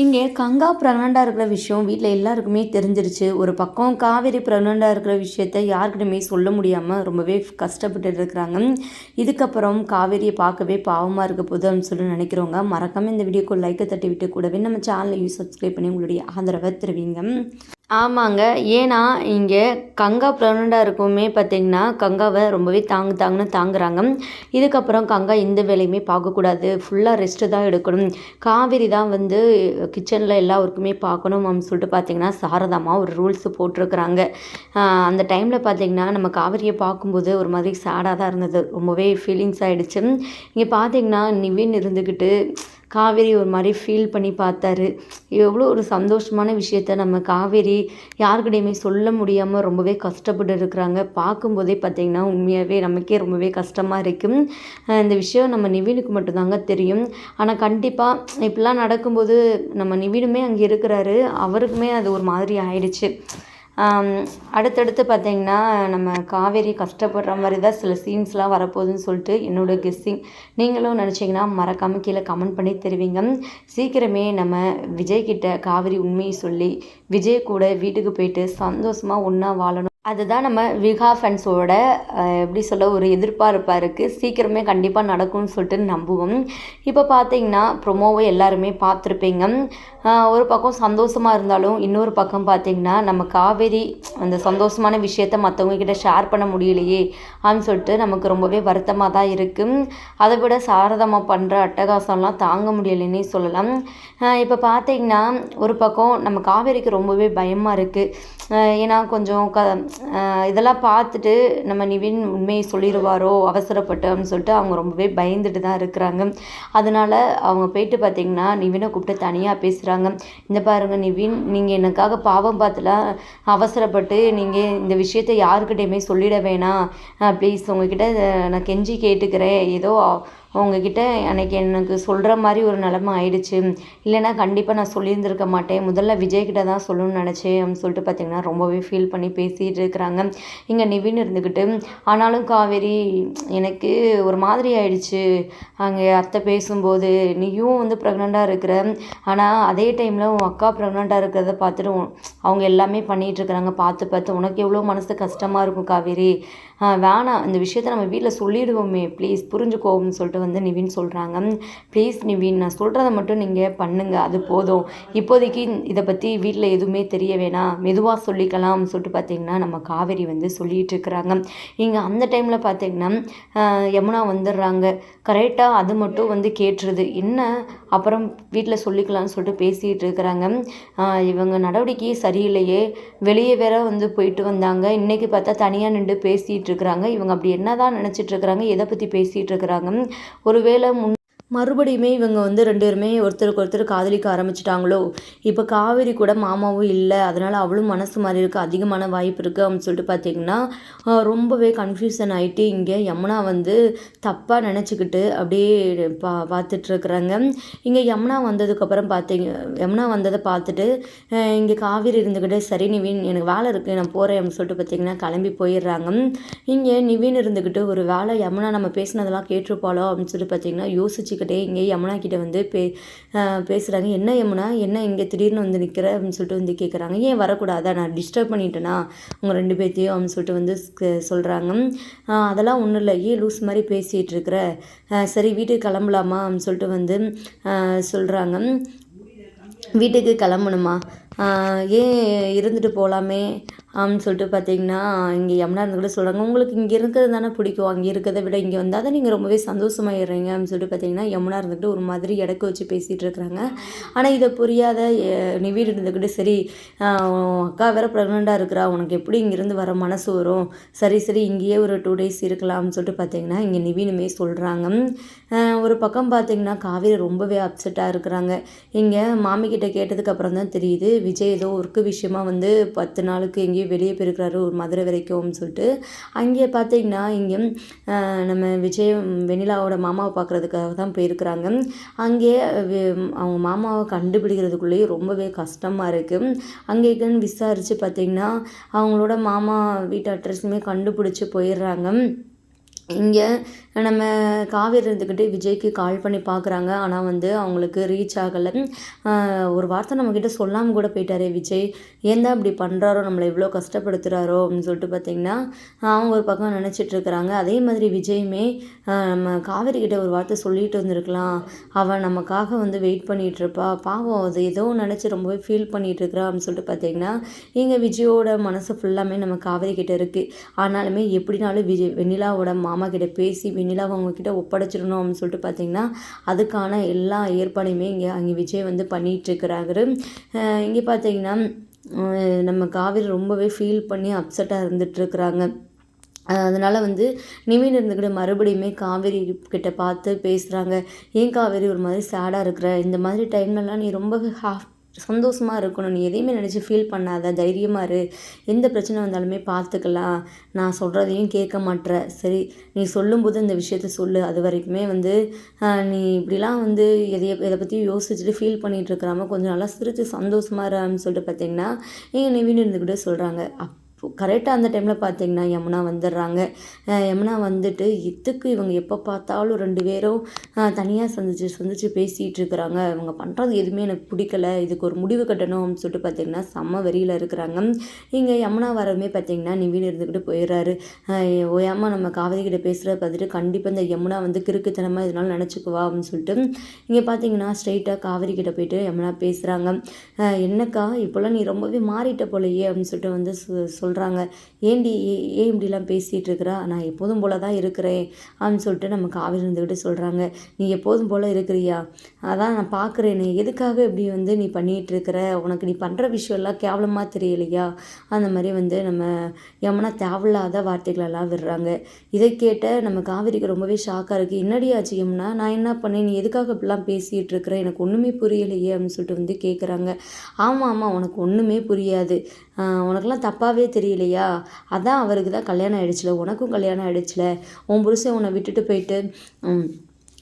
இங்கே கங்கா ப்ரெக்னெண்ட்டாக இருக்கிற விஷயம் வீட்டில் எல்லாருக்குமே தெரிஞ்சிருச்சு. ஒரு பக்கம் காவேரி ப்ரெக்னெண்ட்டாக இருக்கிற விஷயத்த யாருக்கிட்டையுமே சொல்ல முடியாமல் ரொம்பவே கஷ்டப்பட்டு இருக்கிறாங்க. இதுக்கப்புறம் காவேரியை பார்க்கவே பாவமாக இருக்க போகுது அப்படின்னு சொல்லி நினைக்கிறவங்க மறக்காமல் இந்த வீடியோக்கு லைக்கை தட்டி விட்டு கூடவே நம்ம சேனலையும் சப்ஸ்கிரைப் பண்ணி உங்களுடைய ஆதரவை தருவீங்க. ஆமாங்க. ஏன்னா இங்கே கங்கா ப்ரெக்னெண்ட்டாக இருக்கவுமே பார்த்தீங்கன்னா கங்காவை ரொம்பவே தாங்கு தாங்குன்னு தாங்குறாங்க. இதுக்கப்புறம் கங்கா எந்த வேலையுமே பார்க்கக்கூடாது ஃபுல்லாக ரெஸ்ட்டு தான் எடுக்கணும். காவேரி தான் வந்து கிச்சனில் எல்லா ஒர்க்குமே பார்க்கணும் அப்படின்னு சொல்லிட்டு பார்த்தீங்கன்னா சாரதாமா ஒரு ரூல்ஸ் போட்டிருக்கிறாங்க. அந்த டைமில் பார்த்தீங்கன்னா நம்ம காவேரியை பார்க்கும்போது ஒரு மாதிரி சேடாக தான் இருந்தது. ரொம்பவே ஃபீலிங்ஸ் ஆகிடுச்சு இங்கே பார்த்தீங்கன்னா நிவின் இருந்துக்கிட்டு காவேரி ஒரு மாதிரி ஃபீல் பண்ணி பார்த்தாரு எவ்வளோ ஒரு சந்தோஷமான விஷயத்த நம்ம காவேரி யாருக்கிட்டையுமே சொல்ல முடியாமல் ரொம்பவே கஷ்டப்பட்டு இருக்கிறாங்க. பார்க்கும்போதே பார்த்திங்கன்னா உண்மையாகவே நமக்கே ரொம்பவே கஷ்டமாக இருக்கும் இந்த விஷயம் நம்ம நிவினுக்கு மட்டும்தாங்க தெரியும். ஆனால் கண்டிப்பாக இப்படிலாம் நடக்கும்போது நம்ம நிவினுமே அங்கே இருக்கிறாரு. அவருக்குமே அது ஒரு மாதிரி ஆயிடுச்சு. அடுத்தடுத்து பார்த்தீங்கன்னா நம்ம காவேரி கஷ்டப்படுற மாதிரி தான் சில சீன்ஸ்லாம் வரப்போகுதுன்னு சொல்லிட்டு என்னோடய கெஸ்ஸிங் நீங்களும் நினச்சிங்கன்னா மறக்காமல் கீழே கமெண்ட் பண்ணி தெரிவிங்க. சீக்கிரமே நம்ம விஜய்கிட்ட காவேரி உண்மையை சொல்லி விஜய் கூட வீட்டுக்கு போயிட்டு சந்தோஷமாக ஒன்றா வாழணும். அதுதான் நம்ம விகா ஃபேன்ஸோட எப்படி சொல்ல ஒரு எதிர்பார்ப்பாக இருக்குது சீக்கிரமே கண்டிப்பாக நடக்கும்னு சொல்லிட்டு நம்புவோம். இப்போ பார்த்தீங்கன்னா ப்ரொமோவை எல்லாருமே பார்த்துருப்பீங்க ஒரு பக்கம் சந்தோஷமாக இருந்தாலும் இன்னொரு பக்கம் பார்த்தீங்கன்னா நம்ம காவேரி அந்த சந்தோஷமான விஷயத்த மற்றவங்க கிட்ட ஷேர் பண்ண முடியலையே அப்படின்னு சொல்லிட்டு நமக்கு ரொம்பவே வருத்தமாக தான் இருக்குது அதை விட சாரதமாக பண்ணுற அட்டகாசம்லாம் தாங்க முடியலைன்னே சொல்லலாம். இப்போ பார்த்தீங்கன்னா ஒரு பக்கம் நம்ம காவேரிக்கு ரொம்பவே பயமாக இருக்குது ஏன்னா கொஞ்சம் க இதெல்லாம் பார்த்துட்டு நம்ம நிவின் உண்மையை சொல்லிடுவாரோ அவசரப்பட்டு அப்படின்னு சொல்லிட்டு அவங்க ரொம்பவே பயந்துட்டு தான் இருக்கிறாங்க. அதனால அவங்க போயிட்டு பார்த்தீங்கன்னா நிவினை கூப்பிட்டு தனியாக பேசுகிறாங்க இந்த பாருங்க நிவின் நீங்கள் எனக்காக பாவம் பார்த்துலாம் அவசரப்பட்டு நீங்கள் இந்த விஷயத்தை யாருக்கிட்டையுமே சொல்லிட வேணாம். ப்ளீஸ் உங்ககிட்ட நான் கெஞ்சி கேட்டுக்கிறேன். ஏதோ உங்ககிட்ட அன்னைக்கு எனக்கு சொல்கிற மாதிரி ஒரு நிலமை ஆயிடுச்சு. இல்லைன்னா கண்டிப்பாக நான் சொல்லியிருந்திருக்க மாட்டேன். முதல்ல விஜய்கிட்ட தான் சொல்லணும்னு நினச்சேன் அப்படின்னு சொல்லிட்டு பார்த்தீங்கன்னா ரொம்பவே ஃபீல் பண்ணி பேசிகிட்டு இருக்கிறாங்க. இங்கே நிவின் இருந்துக்கிட்டு ஆனாலும் காவேரி எனக்கு ஒரு மாதிரி ஆயிடுச்சு. அங்கே அத்தை பேசும்போது நீயும் வந்து ப்ரெக்னெண்ட்டாக இருக்கிற ஆனால் அதே டைமில் உன் அக்கா ப்ரெக்னெண்ட்டாக இருக்கிறத பார்த்துட்டு அவங்க எல்லாமே பண்ணிகிட்ருக்குறாங்க. பார்த்து பார்த்து உனக்கு எவ்வளோ மனசு கஷ்டமாக இருக்கும் காவேரி. வேணாம். இந்த விஷயத்த நம்ம வீட்டில் சொல்லிடுவோமே. ப்ளீஸ் புரிஞ்சுக்கோன்னு சொல்லிட்டு வந்து நிவின் சொல்கிறாங்க ப்ளீஸ் நிவின் நான் சொல்கிறத மட்டும் நீங்கள் பண்ணுங்கள் அது போதும். இப்போதைக்கு இதை பற்றி வீட்டில் எதுவுமே தெரிய வேணாம். மெதுவாக சொல்லிக்கலாம்னு சொல்லிட்டு பார்த்தீங்கன்னா நம்ம காவேரி வந்து சொல்லிகிட்டு இருக்கிறாங்க இங்கே அந்த டைமில் பார்த்தீங்கன்னா யமுனா வந்துடுறாங்க. கரெக்டாக அது மட்டும் வந்து கேட்டுருது. என்ன? அப்புறம் வீட்டில் சொல்லிக்கலாம்னு சொல்லிட்டு பேசிகிட்டு இருக்கிறாங்க இவங்க நடவடிக்கையை சரி சரியில்லையே. வெளியே வேற வந்து போயிட்டு வந்தாங்க. இன்னைக்கு பார்த்தா தனியாக நின்று பேசிகிட்டு இருக்கிறாங்க. இவங்க அப்படி என்னதான் நினச்சிட்டு இருக்கிறாங்க எதை பற்றி பேசிகிட்டு இருக்கிறாங்க ஒருவேளை முன் மறுபடியுமே இவங்க வந்து ரெண்டு பேருமே ஒருத்தருக்கு ஒருத்தர் காதலிக்க ஆரம்பிச்சிட்டாங்களோ? இப்போ காவேரி கூட மாமாவும் இல்லை. அதனால் அவளும் மனசு மாதிரி இருக்குது அதிகமான வாய்ப்பு இருக்குது அப்படின்னு சொல்லிட்டு பார்த்தீங்கன்னா ரொம்பவே கன்ஃபியூஷன் ஆகிட்டு இங்கே யமுனா வந்து தப்பாக நினச்சிக்கிட்டு அப்படியே பா பார்த்துட்ருக்குறாங்க இங்கே யமுனா வந்ததுக்கப்புறம் பார்த்தீங்க யமுனா வந்ததை பார்த்துட்டு இங்கே காவேரி இருந்துக்கிட்டு சரி நிவின் எனக்கு வேலை இருக்குது நான் போகிறேன் அப்படின்னு சொல்லிட்டு பார்த்தீங்கன்னா கிளம்பி போயிடுறாங்க. இங்கே நிவின் இருந்துக்கிட்டு ஒரு வேலை யமுனா நம்ம பேசினதெல்லாம் கேட்டிருப்பாளோ அப்படின்னு சொல்லிட்டு பார்த்தீங்கன்னா வச்சுக்கிட்டே இங்கே யமுனா கிட்டே வந்து பே பேசுகிறாங்க என்ன யமுனா? என்ன இங்கே திடீர்னு வந்து நிற்கிற அப்படின்னு சொல்லிட்டு வந்து கேட்குறாங்க ஏன் வரக்கூடாதா? நான் டிஸ்டர்ப் பண்ணிட்டேனா? உங்கள் ரெண்டு பேர்த்தையும் அப்படின்னு சொல்லிட்டு வந்து சொல்கிறாங்க அதெல்லாம் ஒன்றும் இல்லை. ஏன் லூஸ் மாதிரி பேசிகிட்டு இருக்கிற? சரி வீட்டுக்கு கிளம்பலாமா? அப்படின்னு சொல்லிட்டு வந்து சொல்கிறாங்க வீட்டுக்கு கிளம்பணுமா? ஏன் இருந்துட்டு போகலாமே அப்படின்னு சொல்லிட்டு பார்த்தீங்கன்னா இங்கே யமுனா இருந்து கூட சொல்கிறாங்க உங்களுக்கு இங்கே இருக்கிறது தானே பிடிக்கும். அங்கே இருக்கிறத விட இங்கே வந்தால் தான் நீங்கள் ரொம்பவே சந்தோஷமாயிடுறீங்க அப்படின்னு சொல்லிட்டு பார்த்தீங்கன்னா யமுனா இருந்துக்கிட்டு ஒரு மாதிரி இடக்கு வச்சு பேசிகிட்டு இருக்கிறாங்க. ஆனால் இதை புரியாத அஹ், இருந்துக்கிட்டு சரி அக்கா வேற ப்ரெக்னெண்ட்டாக இருக்கிறா. உனக்கு எப்படி இங்கேருந்து வர மனசு வரும்? சரி சரி இங்கேயே ஒரு டூ டேஸ் இருக்கலாம்னு சொல்லிட்டு பார்த்தீங்கன்னா இங்கே நிவினுமே சொல்கிறாங்க ஒரு பக்கம் பார்த்தீங்கன்னா காவேரி ரொம்பவே அப்செட்டாக இருக்கிறாங்க. இங்கே மாமிக்கிட்ட கேட்டதுக்கு அப்புறம் தான் தெரியுது விஜய் ஏதோ ஒர்க்கு விஷயமா வந்து பத்து நாளுக்கு அப்படியே வெளியே போயிருக்கிறாரு ஒரு மதுரை வரைக்கும் சொல்லிட்டு. அங்கே பார்த்தீங்கன்னா இங்கே நம்ம விஜய் வெண்ணிலாவோட மாமாவை பார்க்குறதுக்காக தான் போயிருக்கிறாங்க. அங்கே அவங்க மாமாவை கண்டுபிடிக்கிறதுக்குள்ளேயே ரொம்பவே கஷ்டமாக இருக்குது அங்கே இங்கேன்னு விசாரித்து பார்த்தீங்கன்னா அவங்களோட மாமா வீட்டு அட்ரஸுமே கண்டுபிடிச்சி போயிடுறாங்க. இங்கே நம்ம காவேரி இருந்துக்கிட்டு விஜய்க்கு கால் பண்ணி பார்க்குறாங்க ஆனால் வந்து அவங்களுக்கு ரீச் ஆகலை. ஒரு வார்த்தை நம்மக்கிட்ட சொல்லாமல் கூட போயிட்டாரே விஜய். ஏன் தான் இப்படி பண்ணுறாரோ நம்மளை இவ்வளோ கஷ்டப்படுத்துகிறாரோ அப்படின்னு சொல்லிட்டு பார்த்திங்கன்னா அவங்க ஒரு பக்கம் நினச்சிட்டு இருக்கிறாங்க. அதே மாதிரி விஜயுமே நம்ம காவேரி கிட்ட ஒரு வார்த்தை சொல்லிட்டு வந்திருக்கலாம். அவன் நமக்காக வந்து வெயிட் பண்ணிகிட்டு இருப்பா. பாவம் அது ஏதோ நினச்சி ரொம்பவே ஃபீல் பண்ணிகிட்டு இருக்கிறா அப்படின்னு சொல்லிட்டு பார்த்தீங்கன்னா இங்கே விஜயோட மனசு ஃபுல்லாமே நம்ம காவேரி கிட்ட இருக்குது ஆனாலுமே எப்படினாலும் விஜய் வெண்ணிலாவோட மாமா கிட்ட பேசி வெண்ணிலாவை அவங்கக்கிட்ட ஒப்படைச்சிடணும் அப்படின்னு சொல்லிட்டு பார்த்தீங்கன்னா அதுக்கான எல்லா ஏற்பாடையுமே இங்கே அங்கே விஜய் வந்து பண்ணிகிட்ருக்கிறாரு இங்கே பார்த்தீங்கன்னா நம்ம காவேரி ரொம்பவே ஃபீல் பண்ணி அப்செட்டாக இருந்துகிட்ருக்குறாங்க அதனால் வந்து நிவின் இருந்துக்கிட்ட மறுபடியுமே காவேரி கிட்ட பார்த்து பேசுகிறாங்க ஏன் காவேரி ஒரு மாதிரி சேடாக இருக்கிற? இந்த மாதிரி டைம்லலாம் நீ ரொம்ப ஹாஃப் சந்தோஷமாக இருக்கணும். நீ எதையுமே நினச்சி ஃபீல் பண்ணாத. தைரியமாக இரு. எந்த பிரச்சனை வந்தாலுமே பார்த்துக்கலாம் நான் சொல்கிறதையும் கேட்க மாட்டேற சரி நீ சொல்லும்போது இந்த விஷயத்த சொல்லு. அது வரைக்குமே வந்து நீ இப்படிலாம் வந்து எதைய இதை பற்றியும் யோசிச்சுட்டு ஃபீல் பண்ணிகிட்டு இருக்கிறாம கொஞ்சம் நல்லா சிரித்து சந்தோஷமாக இருன்னு சொல்லிட்டு பார்த்தீங்கன்னா எங்கள் நிவின் இருந்துக்கிட்டே சொல்கிறாங்க அப் கரெக்டாக அந்த டைமில் பார்த்தீங்கன்னா யமுனா வந்துடுறாங்க. யமுனா வந்துட்டு இதுக்கு இவங்க எப்போ பார்த்தாலும் ரெண்டு பேரும் தனியாக சந்திச்சு சந்திச்சு பேசிகிட்டு இருக்கிறாங்க. இவங்க பண்ணுறது எதுவுமே எனக்கு பிடிக்கல. இதுக்கு ஒரு முடிவு கட்டணும் அப்படின்னு சொல்லிட்டு பார்த்தீங்கன்னா செம்ம வெறியில் இருக்கிறாங்க. இங்கே யமுனா வரவுமே பார்த்தீங்கன்னா நிவீன் இருந்துக்கிட்டு போயிடுறாரு. ஓயாமல் நம்ம காவேரி கிட்ட பேசுகிறத பார்த்துட்டு கண்டிப்பாக இந்த யமுனா வந்து கிறுக்குத்தனமாக இதனால் நினச்சிக்குவா அப்படின்னு சொல்லிட்டு இங்கே பார்த்தீங்கன்னா ஸ்ட்ரைட்டாக காவேரி கிட்ட போயிட்டு யமுனா பேசுகிறாங்க என்னக்கா இப்போல்லாம் நீ ரொம்பவே மாறிட்ட போலையே அப்படின்னு சொல்லிட்டு வந்து சொல் சொல்கிறாங்க ஏண்டி ஏன் இப்படிலாம் பேசிகிட்டு இருக்கிறா நான் எப்போதும் போல தான் இருக்கிறேன். அப்படின்னு சொல்லிட்டு நம்ம காவிரி இருந்துக்கிட்டு சொல்கிறாங்க நீ எப்போதும் போல் இருக்கிறியா? அதான் நான் பார்க்குறேனே எதுக்காக இப்படி வந்து நீ பண்ணிகிட்டு இருக்கிற உனக்கு நீ பண்ணுற விஷயம்லாம் கேவலமாக தெரியலையா? அந்த மாதிரி வந்து நம்ம யமுனா தேவையில்லாத வார்த்தைகளெல்லாம் விடுறாங்க. இதை கேட்ட நம்ம காவிரிக்கு ரொம்பவே ஷாக்காக இருக்குது என்னடி ஆச்சு நான் என்ன பண்ணேன்? நீ எதுக்காக இப்படிலாம் பேசிகிட்டு இருக்கிற எனக்கு ஒன்றுமே புரியலையே. அப்படின்னு சொல்லிட்டு வந்து கேட்குறாங்க ஆமாம் ஆமாம் உனக்கு ஒன்றுமே புரியாது. உனக்கெல்லாம் தப்பாகவே தெரியும் தெரியலையா? அதான் அவருக்கு தான் கல்யாணம் ஆகிடுச்சில உனக்கும் கல்யாணம் ஆகிடுச்சில உன் புருஷன் உன்னை விட்டுட்டு போயிட்டு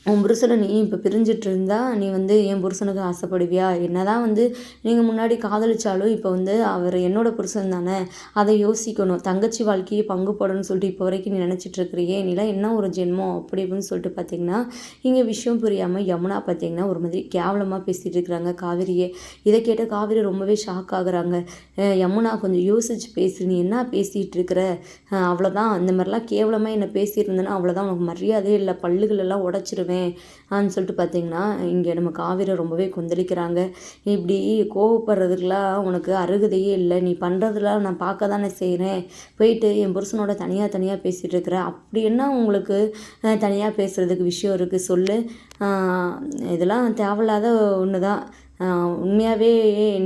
உன் புருஷனை நீ இப்போ பிரிஞ்சிட்டு இருந்தா நீ வந்து என் புருஷனுக்கு ஆசைப்படுவியா? என்ன தான் வந்து நீங்கள் முன்னாடி காதலிச்சாலும் இப்போ வந்து அவர் என்னோட புருஷன் தானே? அதை யோசிக்கணும். தங்கச்சி வாழ்க்கையை பங்கு போடணும்னு சொல்லிட்டு இப்போ வரைக்கும் நீ நினச்சிட்டு இருக்கிறியே. நீலாம் என்ன ஒரு ஜென்மம் அப்படி அப்படின்னு சொல்லிட்டு பார்த்தீங்கன்னா இங்கே விஷயம் புரியாமல் யமுனா பார்த்தீங்கன்னா ஒரு மாதிரி கேவலமாக பேசிகிட்டு இருக்கிறாங்க காவிரியே. இதை கேட்ட காவிரி ரொம்பவே ஷாக் ஆகுறாங்க. யமுனா கொஞ்சம் யோசிச்சு பேசு. நீ என்ன பேசிகிட்டு இருக்கிற? அவ்வளோதான் இந்த மாதிரிலாம் கேவலமாக என்னை பேசியிருந்தேன்னா அவ்வளோதான் உனக்கு மரியாதையே இல்லை. பல்லுகளெல்லாம் உடச்சிருவேன். போயிடுவேன் அப்படின்னு சொல்லிட்டு பார்த்தீங்கன்னா இங்கே நம்ம காவிரி ரொம்பவே கொந்தளிக்கிறாங்க. இப்படி கோவப்படுறதுக்கெலாம் உனக்கு அருகதையே இல்லை. நீ பண்ணுறதுலாம் நான் பார்க்க தானே செய்கிறேன் போயிட்டு என் புருஷனோட தனியாக தனியாக பேசிகிட்டு இருக்கிற அப்படி என்ன உங்களுக்கு தனியாக பேசுகிறதுக்கு விஷயம் இருக்குது சொல்லு. இதெல்லாம் தேவையில்லாத ஒன்று தான் உண்மையாகவே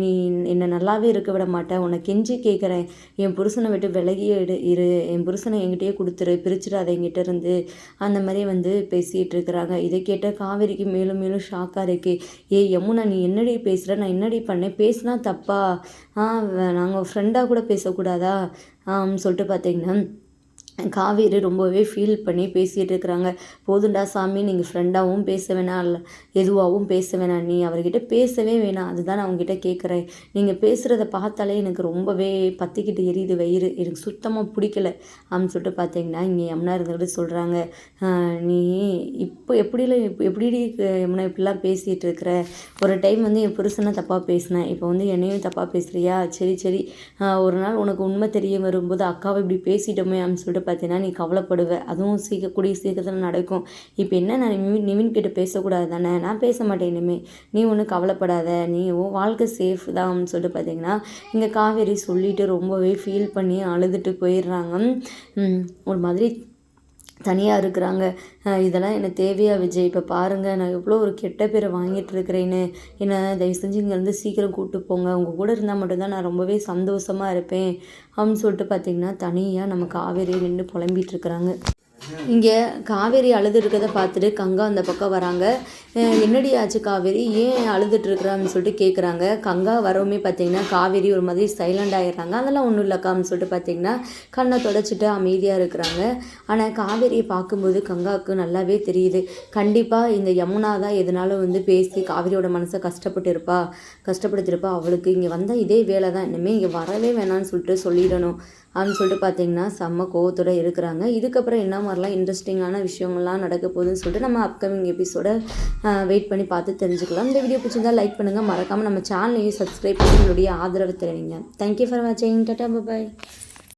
நீ என்னை நல்லாவே இருக்க விட மாட்டேன் உன்னை கெஞ்சி கேட்குறேன் என் புருஷனை விட்டு விலகியே எடு இரு. என் புருஷனை என்கிட்டயே கொடுத்துரு. பிரிச்சிடாத என்கிட்ட இருந்து. அந்த மாதிரி வந்து பேசிகிட்டு இருக்கிறாங்க. இதை கேட்ட காவேரிக்கு மேலும் மேலும் ஷாக்காக இருக்குது ஏ யமுனா நீ என்னடி பேசுகிற நான் என்னடி பண்ணேன்? பேசினா தப்பா? ஆ நாங்கள் ஃப்ரெண்டாக கூட பேசக்கூடாதா? சொல்லிட்டு பார்த்தீங்கன்னா காவேரி ரொம்பவே ஃபீல் பண்ணி பேசிகிட்டு இருக்கிறாங்க. போதுண்டா சாமி நீங்கள் ஃப்ரெண்டாகவும் பேச வேணாம். இல்லை எதுவாகவும் பேச வேணாம். நீ அவர்கிட்ட பேசவே வேணாம். அதுதான் நான் அவங்ககிட்ட கேட்குறேன் நீங்கள் பேசுகிறத பார்த்தாலே எனக்கு ரொம்பவே பற்றிக்கிட்டு எரியுது வயிறு. எனக்கு சுத்தமாக பிடிக்கல. அப்படின்னு சொல்லிட்டு பார்த்தீங்கன்னா இங்கே யமுனா இருந்துக்கிட்டு சொல்கிறாங்க நீ இப்போ எப்படிலாம் இப்போ எப்படி யமுனா இப்படிலாம் பேசிகிட்டு இருக்கிற? ஒரு டைம் வந்து என் புருஷனை தப்பாக பேசினேன். இப்போ வந்து என்னையும் தப்பாக பேசுகிறியா சரி சரி. ஒரு நாள் உனக்கு உண்மை தெரிய வரும்போது அக்காவை இப்படி பேசிட்டோமே அப்படின்னு சொல்லிட்டு பார்த்தீங்கன்னா நீ கவலைப்படுவ. அதுவும் சீக்கிர கூடிய சீக்கிரத்தில் நடக்கும். இப்போ என்ன நான் நிவின் நிவின் கிட்ட பேசக்கூடாது தானே? நான் பேச மாட்டேன் இனிமேல் நீ ஒன்றும் கவலைப்படாத. நீ ஓ வாழ்க்கை சேஃப் தான் சொல்லிட்டு பார்த்தீங்கன்னா இங்கே காவேரி சொல்லிட்டு ரொம்பவே ஃபீல் பண்ணி அழுதுட்டு போயிடுறாங்க. ஒரு மாதிரி தனியாக இருக்கிறாங்க. இதெல்லாம் எனக்கு தேவையா விஜய்? இப்போ பாருங்கள் நான் எவ்வளோ ஒரு கெட்ட பேரை வாங்கிட்டு இருக்கிறேன்னு. என்னை தயவு செஞ்சு இங்கேருந்து சீக்கிரம் கூப்பிட்டு போங்க. உங்கள் கூட இருந்தால் மட்டும்தான் நான் ரொம்பவே சந்தோஷமாக இருப்பேன். அப்படின்னு சொல்லிட்டு பார்த்தீங்கன்னா தனியாக நம்ம காவேரி நின்று புலம்பிகிட்டு இருக்கிறாங்க. இங்கே காவேரி அழுது இருக்கிறத பார்த்துட்டு கங்கா அந்த பக்கம் வராங்க. என்னடி ஆச்சு காவேரி? ஏன் அழுதுட்டுருக்குறான்னு சொல்லிட்டு கேட்குறாங்க கங்கா வரவுமே பார்த்தீங்கன்னா காவேரி ஒரு மாதிரி சைலண்ட் ஆகிடுறாங்க அதெல்லாம் ஒன்றும் இல்லைக்கான்னு சொல்லிட்டு பார்த்தீங்கன்னா கண்ணை தொடச்சிட்டு அமைதியாக இருக்கிறாங்க. ஆனால் காவேரியை பார்க்கும்போது கங்காவுக்கு நல்லாவே தெரியுது. கண்டிப்பாக இந்த யமுனா தான் எதனாலும் வந்து பேசி காவேரியோட மனசை கஷ்டப்பட்டு இருப்பா கஷ்டப்படுத்திருப்பா. அவளுக்கு இங்கே வந்தால் இதே வேலை தான். இனிமேல் இங்கே வரவே வேணாம்னு சொல்லிட்டு சொல்லிடணும். அப்படின்னு சொல்லிட்டு பார்த்தீங்கன்னா செம்ம கோவத்தோட இருக்கிறாங்க. இதுக்கப்புறம் என்ன மாதிரிலாம் இன்ட்ரெஸ்டிங்கான விஷயங்கள்லாம் நடக்க போகுதுன்னு சொல்லிட்டு நம்ம அப்கமிங் எபிசோட வெயிட் பண்ணி பார்த்து தெரிஞ்சுக்கலாம். இந்த வீடியோ பிடிச்சிருந்தால் லைக் பண்ணுங்கள் மறக்காமல் நம்ம சேனலையும் சப்ஸ்கிரைப் பண்ணி உங்களுடைய ஆதரவு தெரிவிங்க. தேங்க்யூ ஃபார் வாட்சிங் டாட்டா பாய்